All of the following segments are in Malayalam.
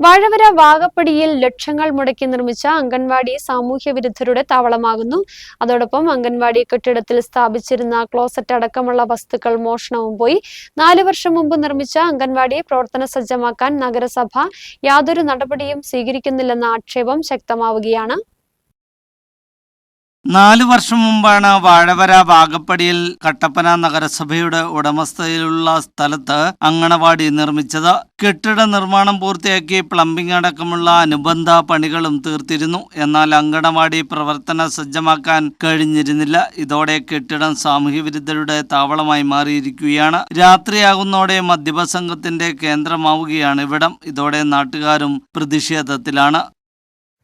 വാഴവര വാഗപ്പടിയിൽ ലക്ഷങ്ങൾ മുടക്കി നിർമ്മിച്ച അംഗൻവാടി സാമൂഹ്യ വിരുദ്ധരുടെ താവളമാകുന്നു. അതോടൊപ്പം അംഗൻവാടി കെട്ടിടത്തിൽ സ്ഥാപിച്ചിരുന്ന ക്ലോസറ്റ് അടക്കമുള്ള വസ്തുക്കൾ മോഷണവും പോയി. നാലു വർഷം മുമ്പ് നിർമ്മിച്ച അംഗൻവാടി പ്രവർത്തന സജ്ജമാക്കാൻ നഗരസഭ യാതൊരു നടപടിയും സ്വീകരിക്കുന്നില്ലെന്ന ആക്ഷേപം ശക്തമാവുകയാണ്. നാലു വർഷം മുമ്പാണ് വാഴവര വാഗപ്പടിയിൽ കട്ടപ്പന നഗരസഭയുടെ ഉടമസ്ഥയിലുള്ള സ്ഥലത്ത് അങ്കണവാടി നിർമ്മിച്ചത്. കെട്ടിട നിർമ്മാണം പൂർത്തിയാക്കി പ്ലംബിംഗ് അടക്കമുള്ള അനുബന്ധ പണികളും തീർത്തിരുന്നു. എന്നാൽ അങ്കണവാടി പ്രവർത്തന സജ്ജമാക്കാൻ കഴിഞ്ഞിരുന്നില്ല. ഇതോടെ കെട്ടിടം സാമൂഹ്യ വിരുദ്ധരുടെ താവളമായി മാറിയിരിക്കുകയാണ്. രാത്രിയാകുന്നതോടെ മദ്യപ സംഘത്തിന്റെ കേന്ദ്രമാവുകയാണ് ഇവിടം. ഇതോടെ നാട്ടുകാരും പ്രതിഷേധത്തിലാണ്.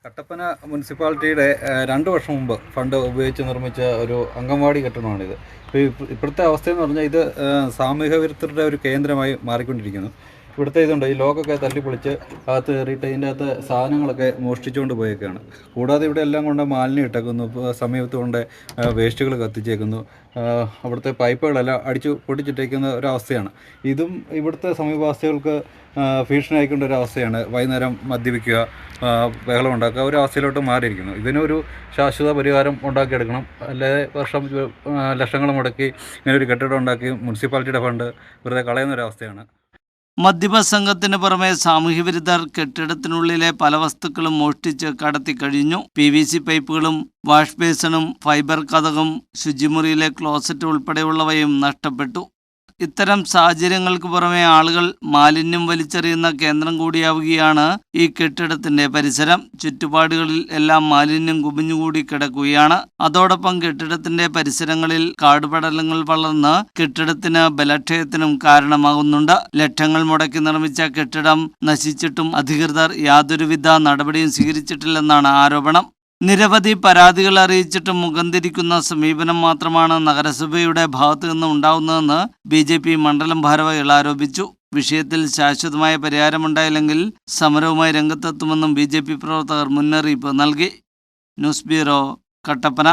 കട്ടപ്പന മുനിസിപ്പാലിറ്റിയുടെ രണ്ട് വർഷം മുമ്പ് ഫണ്ട് ഉപയോഗിച്ച് നിർമ്മിച്ച ഒരു അംഗൻവാടി കെട്ടിടമാണിത്. ഇപ്പോൾ ഇപ്പ- ഇപ്പോഴത്തെ അവസ്ഥയെന്ന് പറഞ്ഞാൽ ഇത് സാമൂഹിക വിരുദ്ധരുടെ ഒരു കേന്ദ്രമായി മാറിക്കൊണ്ടിരിക്കുന്നു. ഇവിടുത്തെ ഇതുണ്ട് ഈ ലോക്കൊക്കെ തല്ലിപ്പൊളിച്ച് അകത്ത് കയറിയിട്ട് ഇതിന്റെ അകത്ത് സാധനങ്ങളൊക്കെ മോഷ്ടിച്ചുകൊണ്ട് പോയേക്കാണ്. കൂടാതെ ഇവിടെ എല്ലാം കൊണ്ട് മാലിന്യം ഇട്ടേക്കുന്നു സമീപത്ത് കൊണ്ട് വേസ്റ്റുകൾ കത്തിച്ചേക്കുന്നു അവിടുത്തെ പൈപ്പുകളെല്ലാം അടിച്ചു പൊട്ടിച്ചിട്ടേക്കുന്ന ഒരവസ്ഥയാണ്. ഇതും ഇവിടുത്തെ സമീപവാസികൾക്ക് ഭീഷണിയായിക്കൊണ്ട ഒരവസ്ഥയാണ്. വൈകുന്നേരം മദ്യപിക്കുക ബഹളം ഉണ്ടാക്കുക ഒരു അവസ്ഥയിലോട്ട് മാറിയിരിക്കുന്നു. ഇതിനൊരു ശാശ്വത പരിഹാരം ഉണ്ടാക്കിയെടുക്കണം. അല്ലാതെ വർഷം ലക്ഷങ്ങൾ മുടക്കി ഇങ്ങനെ ഒരു കെട്ടിടം ഉണ്ടാക്കി മുനിസിപ്പാലിറ്റിയുടെ ഫണ്ട് വെറുതെ കളയുന്ന ഒരു അവസ്ഥയാണ് മദ്യപ സംഘത്തിന് പുറമെ സാമൂഹ്യവിരുദ്ധർ കെട്ടിടത്തിനുള്ളിലെ പല വസ്തുക്കളും മോഷ്ടിച്ച് കടത്തി കഴിഞ്ഞു. പി വി സി പൈപ്പുകളും വാഷ് ബേസണും ഫൈബർ കഥകും ശുചിമുറിയിലെ ക്ലോസറ്റ് ഉൾപ്പെടെയുള്ളവയും നഷ്ടപ്പെട്ടു. ഇത്തരം സാഹചര്യങ്ങൾക്ക് പുറമെ ആളുകൾ മാലിന്യം വലിച്ചെറിയുന്ന കേന്ദ്രം കൂടിയാവുകയാണ് ഈ കെട്ടിടത്തിന്റെ പരിസരം. ചുറ്റുപാടുകളിൽ എല്ലാം മാലിന്യം കുമിഞ്ഞുകൂടി കിടക്കുകയാണ്. അതോടൊപ്പം കെട്ടിടത്തിന്റെ പരിസരങ്ങളിൽ കാടുപടലങ്ങൾ വളർന്ന് കെട്ടിടത്തിന് ബലക്ഷയത്തിനും കാരണമാകുന്നുണ്ട്. ലക്ഷങ്ങൾ മുടക്കി നിർമ്മിച്ച കെട്ടിടം നശിച്ചിട്ടും അധികൃതർ യാതൊരുവിധ നടപടിയും സ്വീകരിച്ചിട്ടില്ലെന്നാണ് ആരോപണം. നിരവധി പരാതികൾ അറിയിച്ചിട്ട് മുഖം തിരിക്കുന്ന സമീപനം മാത്രമാണ് നഗരസഭയുടെ ഭാഗത്തു നിന്ന് ഉണ്ടാവുന്നതെന്ന് ബി ജെ പി മണ്ഡലം ഭാരവാഹികൾ ആരോപിച്ചു. വിഷയത്തിൽ ശാശ്വതമായ പരിഹാരമുണ്ടായില്ലെങ്കിൽ സമരവുമായി രംഗത്തെത്തുമെന്നും ബി പ്രവർത്തകർ മുന്നറിയിപ്പ് നൽകി. News bureau Kattappana.